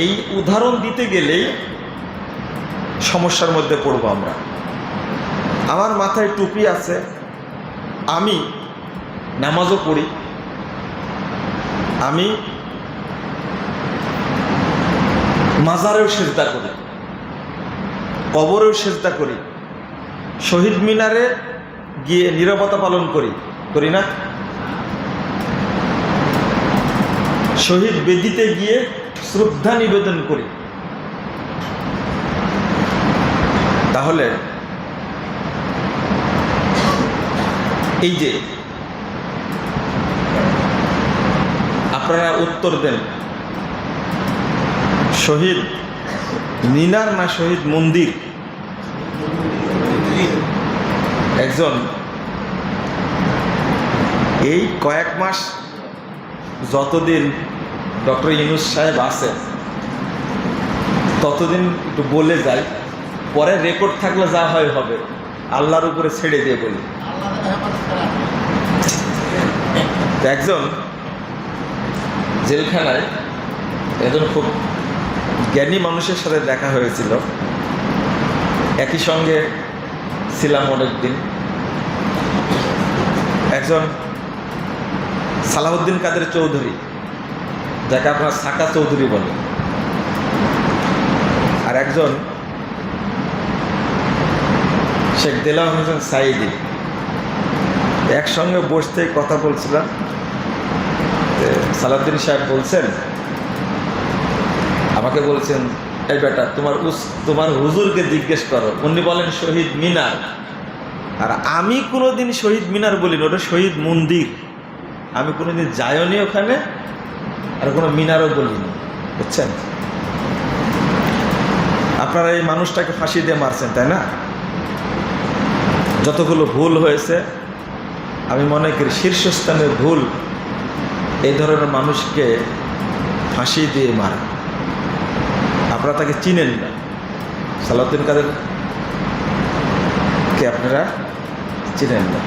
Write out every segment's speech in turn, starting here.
এই উদাহরণ দিতে গেলেই সমস্যার মধ্যে পড়ব আমরা। আমার মাথায় টুপি আছে, আমি নামাজও পড়ি, আমি মাজারেও সেজদা করি, কবরেও সেজদা করি, শহীদ মিনারে গিয়ে নিরবতা পালন করি করি না? শহীদ বেদিতে গিয়ে শ্রদ্ধা নিবেদন করি। তাহলে, এই যে, আপনারা উত্তর দেন। শহীদ মিনার না শহীদ মন্দির? একজন, এই কয়েক মাস যতদিন ডক্টর ইনুস সাহেব আছেন ততদিন একটু বলে যাই, পরে রেকর্ড থাকলে যা হয় হবে। আল্লাহর উপরে ছেড়ে দিয়ে বলি। একজন জেলখানায় একজন খুব জ্ঞানী মানুষের সাথে দেখা হয়েছিল। একই সঙ্গে ছিলাম অনেকদিন। একজন সালাউদ্দিন কাদের চৌধুরী। যাকে আপনার সাকা চৌধুরী বলে। আর একজন শেখ দেলাম হোসেন সাইদি। একসঙ্গে বসতে কথা বলছিলাম। সালাউদ্দিন সাহেব বলছেন, আমাকে বলছেন, এই বেটা, তোমার উস, তোমার হুজুরকে জিজ্ঞেস করো। উনি বলেন শহীদ মিনার। আর আমি কোনোদিন শহীদ মিনার বলিনি, ওটা শহীদ মন্দির। আমি কোনোদিন যাইনি ওখানে আর কোনো মিনারও বলিনি, বুঝছেন? আপনারা এই মানুষটাকে ফাঁসি দিয়ে মারছেন, তাই না? যতগুলো ভুল হয়েছে, আমি মনে করি শীর্ষস্থানের ভুল এই ধরনের মানুষকে ফাঁসি দিয়ে মারা। আপনারা তাকে চিনেন না। সালাউদ্দিন কাদের কে আপনারা চিনেন না।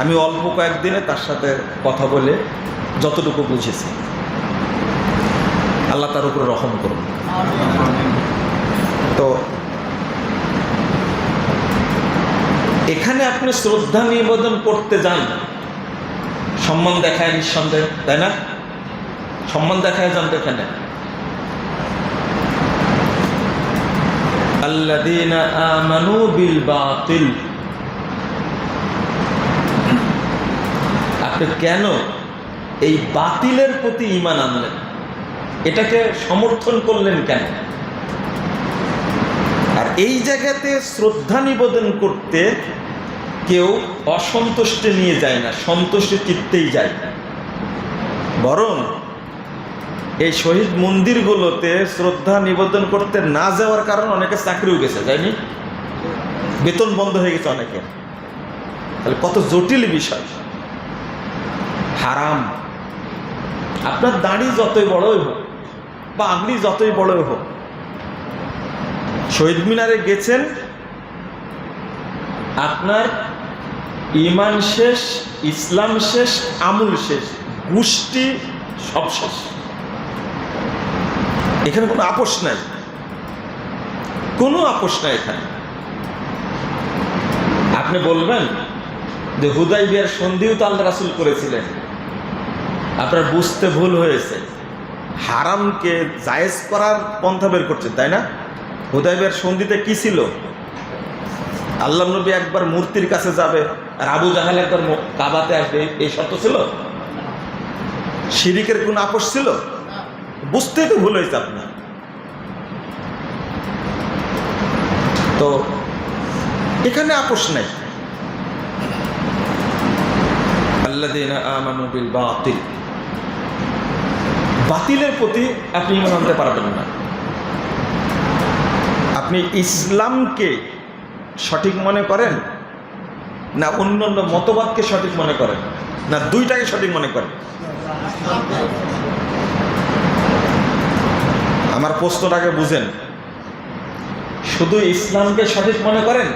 আমি অল্প কয়েকদিনে তার সাথে কথা বলে যতটুকু বুঝেছি। আল্লাহ তার উপরে রহম করুন। তো এখানে আপনি শ্রদ্ধা নিবেদন করতে যান। সম্মান দেখায় নিঃসন্দেহ, তাই না? সম্মান দেখায় যান তো এখানে। আল্লাযীনা আমানু বিল বাতিল। আপনি কেন এই বাতিলের প্রতি ঈমান আনলেন? এটাকে সমর্থন করলেন কেন? আর এই জায়গাতে শ্রদ্ধা নিবেদন করতে কেউ অসন্তুষ্টে নিয়ে যায় না সন্তুষ্টি চিত্তেই যায় বরং এই শহীদ মন্দিরগুলোতে শ্রদ্ধা নিবেদন করতে না যাওয়ার কারণে অনেকে চাকরিও গেছে, যায়নি? বেতন বন্ধ হয়ে গেছে অনেকে তাহলে কত জটিল বিষয়। হারাম। আপনার দাড়ি যতই বড়ই হোক, বা আপনি যতই বড়ই হোক, শহীদ মিনারে গেছেন, আপনার ইমান শেষ, ইসলাম শেষ, আমুল শেষ, গোষ্ঠী সব শেষ। এখানে কোনো আপোষ নাই। কোনো আপোষ নাই এখানে। আপনি বলবেন যে হুদাই বিয়ার সন্ধিও তো আল্লাহ রাসুল করেছিলেন। আপনার বুঝতে ভুল হয়েছে। হারামকে জায়েজ করার পন্থা বের করছেন তাই না? হুদাইবের সন্ধিতে কি ছিল? আল্লাহ নবী একবার মূর্তির কাছে যাবে আর আবু জাহাল একবার কাবাতে আসবে, এই শর্ত ছিল? শিরিকের কোন আপোষ ছিল? বুঝতেই তো ভুল হয়েছে আপনার। তো এখানে আপোষ নাই। আল্লাহ আমানু বিল বাতিল। বাতিলের প্রতি আপনি ইমান আনতে পারবেন না। আপনি ইসলামকে সঠিক মনে করেন না অন্য অন্য মতবাদকে সঠিক মনে করেন? না দুইটাকে সঠিক মনে করেন? আমার প্রশ্নটাকে বুঝেন। শুধু ইসলামকে সঠিক মনে করেন?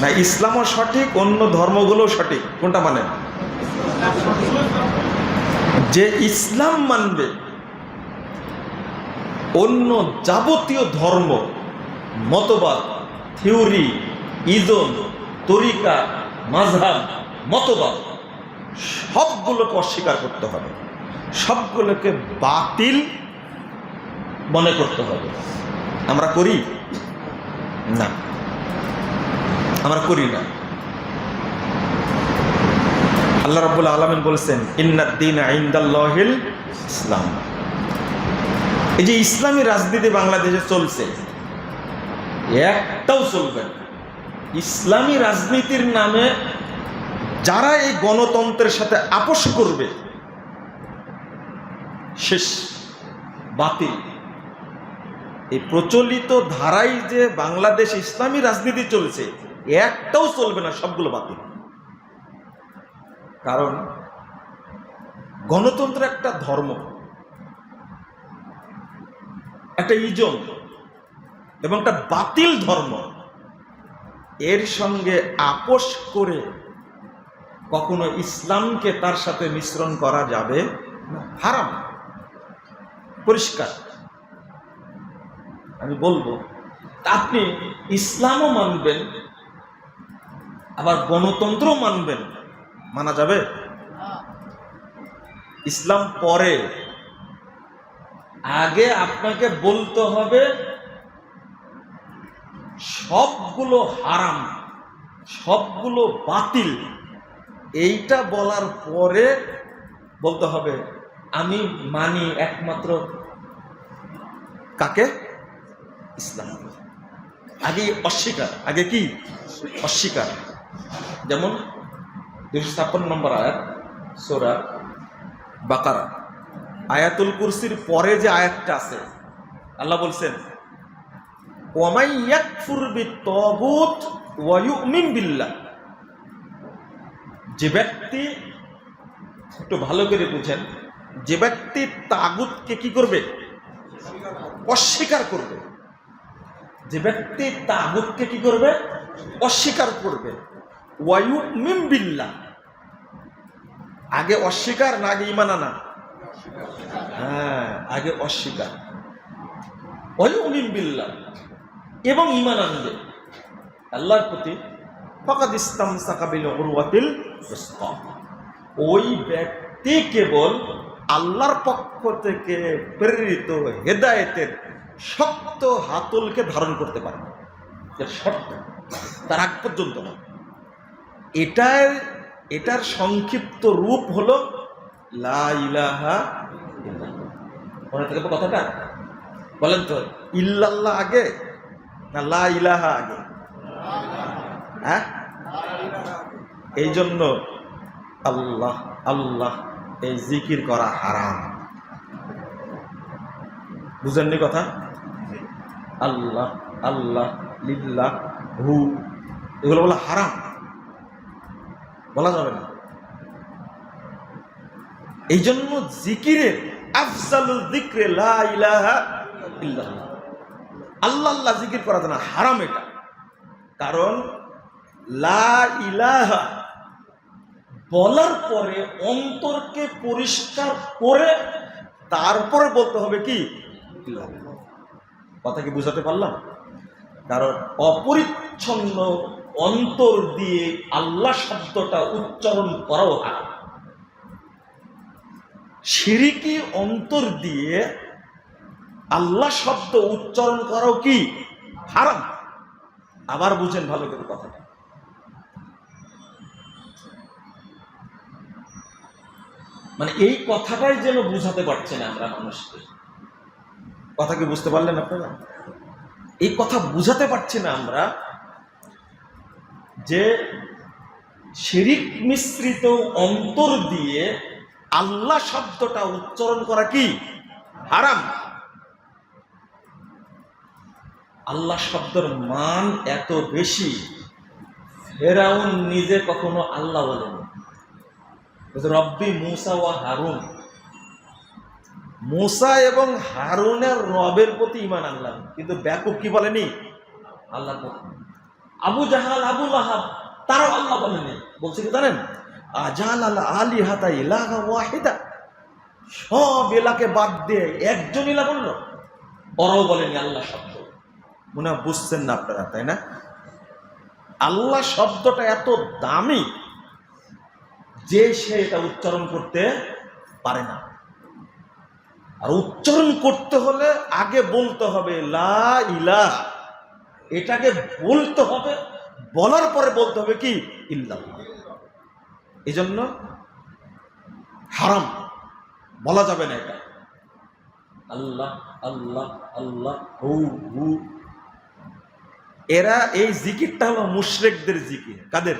না ইসলামও সঠিক, অন্য ধর্মগুলোও সঠিক, কোনটা মানেন? যে ইসলাম মানবে, অন্য যাবতীয় ধর্ম, মতবাদ, থিওরি, ইজন, তরিকা, মাঝহাব, মতবাদ, সবগুলোকে অস্বীকার করতে হবে। সবগুলোকে বাতিল মনে করতে হবে। আমরা করি? না। আমরা করি না। আল্লাহ রাব্বুল আলামিন বলেছেন, ইন্নাদ্দিন ইনদাল্লাহিল ইসলাম। এই যে ইসলামী রাজনীতি বাংলাদেশে চলছে, একটাও চলবে না। ইসলামী রাজনীতির নামে যারা এই গণতন্ত্রের সাথে আপোষ করবে, শেষ, বাতিল। এই প্রচলিত ধারায় যে বাংলাদেশ ইসলামী রাজনীতি চলছে, একটাও চলবে না, সবগুলো বাতিল। কারণ গণতন্ত্র একটা ধর্ম, একটা ইজম এবং একটা বাতিল ধর্ম। এর সঙ্গে আপোষ করে কখনো ইসলামকে তার সাথে মিশ্রণ করা যাবে হারাম, পরিষ্কার। আমি বলব, আপনি ইসলামও মানবেন, আবার গণতন্ত্র মানবেন মানা যাবে? ইসলাম পরে। আগে আপনাকে বলতে হবে, সবগুলো হারাম, সবগুলো বাতিল। এইটা বলার পরে বলতে হবে, আমি মানি একমাত্র কাকে? ইসলাম। আগে অস্বীকার। আগে কি? অস্বীকার। যেমন দুশো ছাপ্পান্ন নম্বর আয়াত, সোরা বাকারা। আয়াতুল কুরসির পরে যে আয়াতটা আছে, আল্লাহ বলছেন, ওয়ামাই ইয়াকফুর বিত্তাগুত ওয়া ইউমিন বিল্লাহ। যে ব্যক্তি, একটু ভালো করে বুঝেন, যে ব্যক্তি তাগুতকে কি করবে? অস্বীকার করবে। যে ব্যক্তি তাগুতকে কি করবে? অস্বীকার করবে। ওয়ায়ু মিম বিল্লাহ আগে অস্বীকার না আগে ইমান আনা? হ্যাঁ আগে অস্বীকার। ওয়ায়ু মিম বিল্লাহ এবং ইমান আনবে। আল্লাহর প্রতি ফকাদ ইসলাম সাকাবিল উসকা। ওই ব্যক্তি কেবল আল্লাহর পক্ষ থেকে প্রেরিত হেদায়েতের শক্ত হাতলকে ধারণ করতে পারে। শর্ত তার আগ পর্যন্ত না এটার এটার সংক্ষিপ্ত রূপ হলো লা ইলাহা। মনে থাকে তো কথাটা? বলেন তো, ইল্লাল্লাহ আগে না লা ইলাহা আগে? হ্যাঁ? এই জন্য আল্লাহ আল্লাহ, এই জিকির করা হারাম। বুঝেননি কথা? আল্লাহ আল্লাহ, লিল্লাহ, হু, এগুলো বলা হারাম। বলা যাবে না। এই জন্য জিকিরের আফজালুল যিকরে লা ইলাহা ইল্লাল্লাহ। আল্লাহ আল্লাহ জিকির করা যায় না হারাম এটা। কারণ লা ইলাহা বলার পরে অন্তরকে পরিষ্কার করে তারপরে বলতে হবে কি? কথা কি বুঝাতে পারলাম? কারণ অপরিচ্ছন্ন অন্তর দিয়ে আল্লাহ শব্দটা উচ্চারণ করাও হারাম। সিরিকি অন্তর দিয়ে আল্লাহ শব্দ উচ্চারণ করাও কি? হারাম। আবার বুঝেন ভালো করে কথাটা। মানে এই কথাটাই যেন বুঝাতে পারছি না আমরা মানুষকে। কথা কি বুঝতে পারলেন আপনারা? এই কথা বুঝাতে পারছি না আমরা যে শিরিক মিশ্রিত অন্তর দিয়ে আল্লাহ শব্দটা উচ্চারণ করা কি? হারাম। আল্লাহ শব্দের মান এত বেশি, ফেরাউন নিজে কখনো আল্লাহ বলেন রব্বি মুসা ও হারুন। মুসা এবং হারুনের রবের প্রতি ইমান আনলাম, কিন্তু ব্যাকুব কি বলেনি? আল্লাহ আবু জাহাল, আবু লাহাব, তারাও আল্লাহ বলেনি বলছে কি জানেন? আজাল আল আলী হাতা ইলাহা ওয়াহিদা। সব এলাকে বাদ দিয়ে একজন ইলা বলল। ওরাও বলেনি আল্লাহ শব্দ। মনে বুঝছেন না আপনারা, তাই না? আল্লাহ শব্দটা এত দামি যে সে এটা উচ্চারণ করতে পারে না। আর উচ্চারণ করতে হলে আগে বলতে হবে লা ইলাহ। এটাকে বলতে হবে, বলার পরে বলতে হবে কি? ইল্লাল্লাহ। এই জন্য হারাম, বলা যাবে না এটা। আল্লাহ আল্লাহ আল্লাহ, হু হু। এরা এই জিকিরটা হলো মুশরেকদের জিকির। কাদের?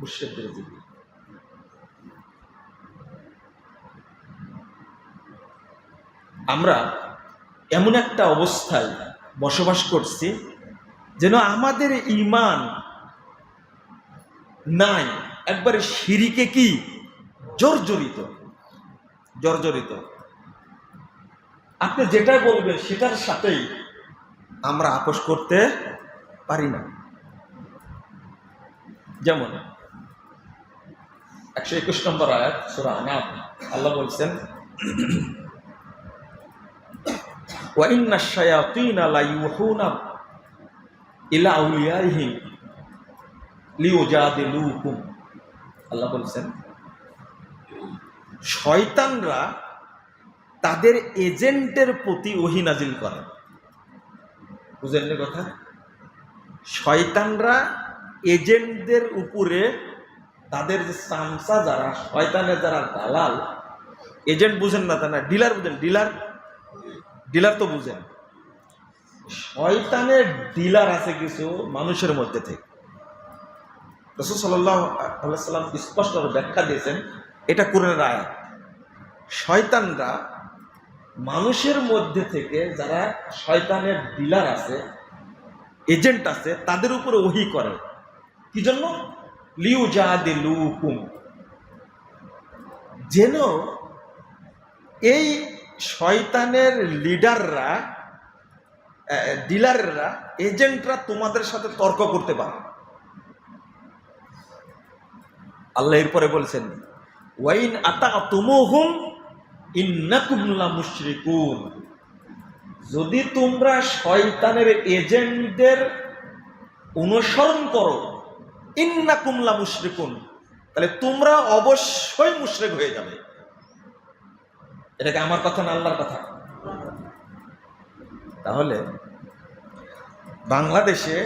মুশরেকদের জিকির। আমরা এমন একটা অবস্থায় বসবাস করছি যেন আমাদের ইমান নাই। একবারে সিঁড়িকে কি? জর্জরিত। জর্জরিত। আপনি যেটা বলবেন সেটার সাথেই আমরা আপোষ করতে পারি না। যেমন একশো একুশ নম্বর আয়াত, সুরা আনাম, আল্লাহ বলছেন ওয়াইন্না শায়াতিনা লাইউহুনা ইলা আউলিয়াইহিম লিওজাদিলুকুম আল্লাহ বলছেন, শয়তানরা তাদের এজেন্টের প্রতি ওহি নাজিল করে। বুঝলেন কথা? শয়তানরা এজেন্টদের উপরে তাদের যে সামসা যারা, শয়তানের যারা দালাল, এজেন্ট বুঝেন না তা না ডিলার বুঝেন, ডিলার ডিলার তো বুঝেন। শয়তানের ডিলার আছে কিছু মানুষের মধ্যে থেকে। রসুল সাল্লাহ সাল্লাম স্পষ্ট ব্যাখ্যা দিয়েছেন, এটা কোরআনের আয়াত। শয়তানরা মানুষের মধ্যে থেকে যারা শয়তানের ডিলার আছে এজেন্ট আছে, তাদের উপরে ওহি করে। কি জন্য? লিউ জাহাদি লুকুম যেন এই শয়তানের লিডাররা ডিলাররা এজেন্টরা তোমাদের সাথে তর্ক করতে পারে। আল্লাহ এরপরে বলছেন, ওয়াইন আতা তুমুহুম ইন্নাকুমলা মুশরিকুন। যদি তোমরা শয়তানের এজেন্টদের অনুসরণ করো ইন্নাকুমলা মুশরিকুন, তাহলে তোমরা অবশ্যই মুশরিক হয়ে যাবে। এটাকে আমার কথা না, আল্লাহর কথা? তাহলে বাংলাদেশে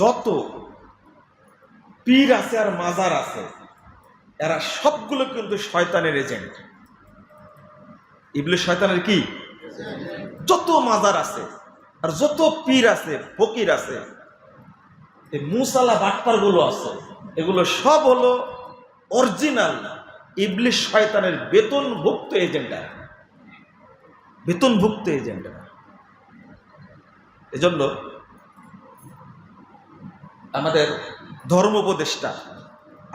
যত পীর আছে আর মাজার আছে, এরা সবগুলো কিন্তু শয়তানের এজেন্ট। ইবলি শয়তানের কি? যত মাজার আছে আর যত পীর আছে, ফকির আছে এই মুসালা বাটপারগুলো আছে, এগুলো সব হলো অরিজিনাল ইবলিশ শয়তানের বেতনভুক্ত এজেন্ডা বেতনভুক্ত এজেন্ডা এজন্য আমাদের ধর্ম উপদেষ্টা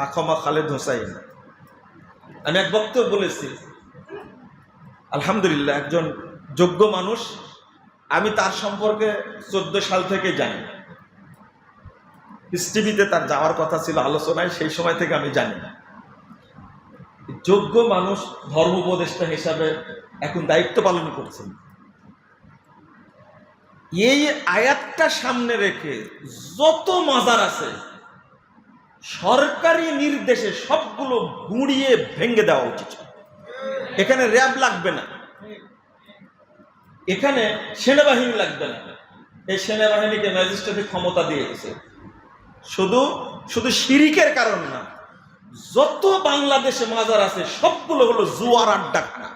আখমা খালেদ হোসাইন, আমি এক বক্তব্য বলেছি, আলহামদুলিল্লাহ একজন যোগ্য মানুষ, আমি তার সম্পর্কে চোদ্দ সাল থেকে জানি। টিভিতে তার যাওয়ার কথা ছিল, আলোচনায় সেই সময় থেকে আমি জানি। না যোগ্য মানুষ ধর্ম উপদেষ্টা হিসাবে এখন দায়িত্ব পালন করছেন। এই আয়াতটা সামনে রেখে যত মাজার আছে, সরকারি নির্দেশে সবগুলো গুঁড়িয়ে ভেঙে দেওয়া উচিত। এখানে র্যাব লাগবে না। এখানে সেনাবাহিনী লাগবে না। এই সেনাবাহিনীকে ম্যাজিস্ট্রেটের ক্ষমতা দিয়েছে শুধু শুধু শিরিকের কারণ না, যত বাংলাদেশে মাজার আছে, সবগুলো হলো জুয়ার আড্ডাখানা,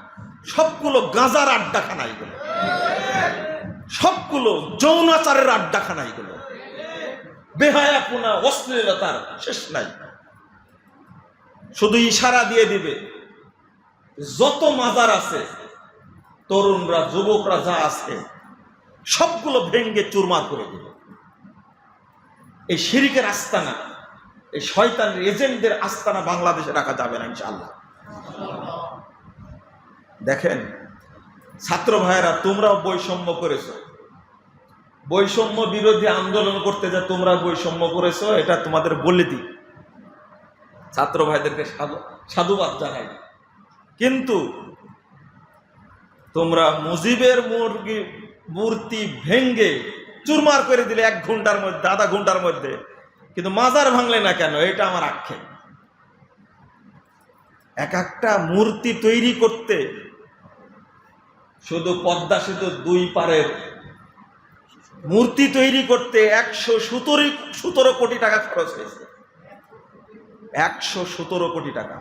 সবগুলো গাঁজার আড্ডাখানা এগুলো। সবগুলো যৌনাচারের আড্ডাখানা এগুলো। বেহায়াপুনা অশ্লীলতার শেষ নাই। শুধু ইশারা দিয়ে দিবে, যত মাজার আছে, তরুণরা, যুবকরা যা আছে, সবগুলো ভেঙ্গে চুরমার করে দিবে। এই শিরিকের আস্তানা, এই শয়তানের এজেন্টদের আস্তানা বাংলাদেশে রাখা যাবে না ইনশাল্লাহ দেখেন ছাত্র ভাইয়েরা, তোমরাও বৈষম্য করেছ। বৈষম্য বিরোধী আন্দোলন করতে যা তোমরা বৈষম্য করেছ, এটা তোমাদের বলে দিই। ছাত্র ভাইদেরকে সাধু, সাধুবাদ জানাই। কিন্তু তোমরা মুজিবের মুরগি, মূর্তি ভেঙ্গে চুরমার করে দিলে এক ঘণ্টার মধ্যে, আধা ঘণ্টার মধ্যে। কিন্তু মাজার ভাঙলে না কেন? এটা আমার আক্ষেপ। এক একটা মূর্তি তৈরি করতে শুধু পদ্মা সেতু দুই পারের মূর্তি তৈরি করতে একশো সতেরো সতেরো কোটি টাকা খরচ হয়েছে। একশো সতেরো কোটি টাকা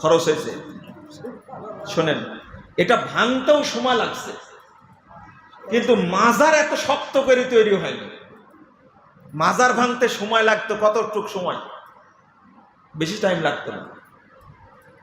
খরচ হয়েছে। শোনেন, এটা ভাঙতেও সময় লাগছে। কিন্তু মাজার এত শক্ত করে তৈরি হয়নি। মাজার ভাঙতে সময় লাগতো কতটুক সময়? বেশি টাইম লাগতো না।